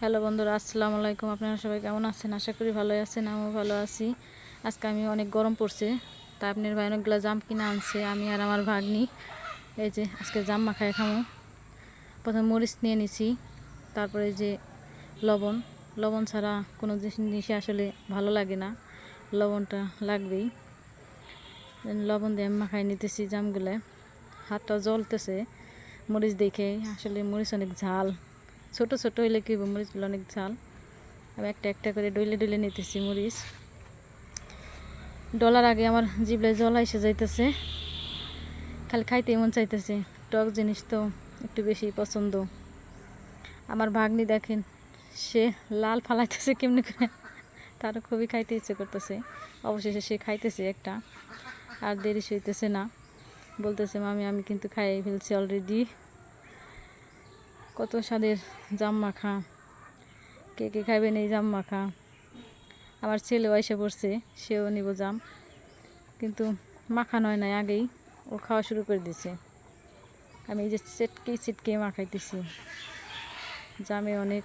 Hello বন্ধুরা, আসসালামু আলাইকুম। আপনারা সবাই কেমন আছেন? আশা করি ভালো আছেন, আমিও ভালো আছি। আজকে আমি অনেক গরম পড়ছে, তা আপনার ভাই অনেকগুলো জাম কিনে আনছে, আমি আর আমার ভাগ্নি। এই যে, আজকে জাম মাখায় খামো। প্রথমে মরিচ নিয়ে নিছি, তারপরে যে লবণ। লবণ ছাড়া কোনো জিনিসই আসলে ভালো লাগে না, লবণটা লাগবেই। লবণ দিয়ে আমি মাখাই নিতেছি জামগুলো। হাতটা জ্বলতেছে, মরিচ দেখে। আসলে মরিচ অনেক ঝাল। ছোট ছোট হইলে কি মরিচগুলো অনেক ঝাল। আমি একটা একটা করে ডইলে ডইলে নিতেছি মরিচ। ডলার আগে আমার জিবলায় জল এসে যাইতেছে। খালি খাইতে মন চাইতেছে। টক জিনিস তো একটু বেশি পছন্দ। আমার ভাগ্নি দেখেন, সে লাল ফালাইতেছে কেমনি করে? তারও খুবই খাইতে ইচ্ছে করতেছে। অবশেষে সে খাইতেছে একটা। আর দেরি সইতেছে না। বলতেছে, মামি, আমি কিন্তু খাইয়ে ফেলছি অলরেডি কত স্বাদের জাম মাখা। কে কে খাবেন এই জাম মাখা? আমার ছেলেও এসে পড়ছে, সেও নিব জাম। কিন্তু মাখা নয় নাই, আগেই ও খাওয়া শুরু করে দিছে আমি এই যে চেটকে চিটকে মাখাইতেছি। জামে অনেক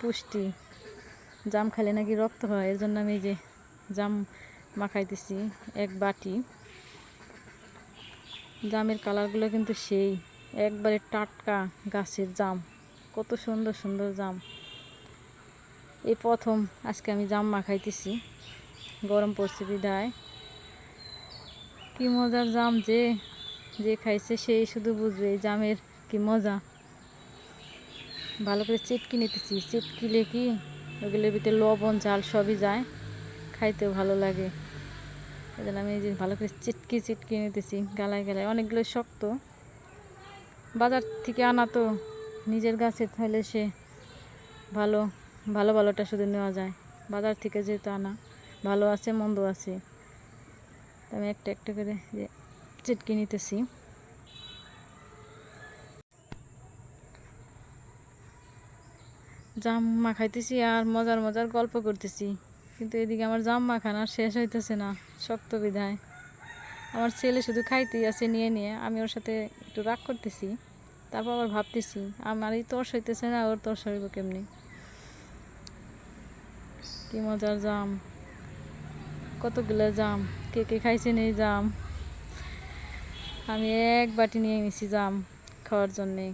পুষ্টি। জাম খেলে নাকি রক্ত হয় এর জন্য আমি এই যে জাম মাখাইতেছি, এক বাটি। জামের কালারগুলো কিন্তু সেই। একবারে টাটকা গাছের জাম। কত সুন্দর সুন্দর জাম। এই প্রথম আজকে আমি জাম মাখাইতেছি গরম পড়ছে বিদায় কি মজার জাম যে যে খাইছে সেই শুধু বুঝবে এই জামের কি মজা। ভালো করে চিটকি নিতেছি। চিটকিলে কি? ওগুলোর ভিতরে লবণ, ঝাল সবই যায়। খাইতেও ভালো লাগে। এই জন্য আমি এই যে ভালো করে চিটকি চিটকি নিতেছি। গালায় গালায়। অনেকগুলো শক্ত। বাজার থেকে আনা তো নিজের গাছে থাইলে সে ভালো ভালো ভালোটা শুধু নেওয়া যায়। বাজার থেকে যেহেতু আনা, ভালো আছে, মন্দ আছে আমি একটা একটা করে যে চিটকি নিতেছি। জাম মাখাইতেছি আর মজার মজার গল্প করতেছি। কিন্তু এদিকে আমার জাম মাখানো শেষ হইতেছে না, শক্ত বিধায়। আমার ছেলে শুধু খাইতেই আছে, নিয়ে নিয়ে। আমি ওর সাথে একটু রাগ করতেছি। তারপর আবার ভাবতেছি আমার এই তর্স হইতেছে না, ওর তর্স হইব কেমনি? কি মজার জাম। কতগুলো জাম, কে কে খাইছেন এই জাম? আমি এক বাটি নিয়ে নিছি জাম খাওয়ার জন্যে।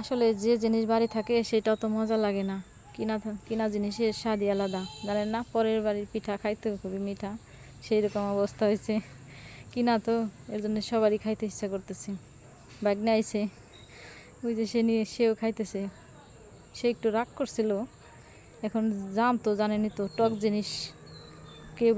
আসলে যে জিনিস বাড়ি থাকে সেটা অত মজা লাগে না। কিনা কিনা জিনিসের স্বাদই আলাদা। জানেন না, পরের বাড়ির পিঠা খাইতে খুবই মিঠা। সেই রকম অবস্থা হয়েছে। কিনা তো? এর জন্য সবারই খাইতে ইচ্ছা করতেছে। বাগনে আইছে। ওই যে সে নিয়ে, সেও খাইতেছে। সে একটু রাগ করছিল। এখন জাম তো জানেনি তো, টক জিনিস। কেউ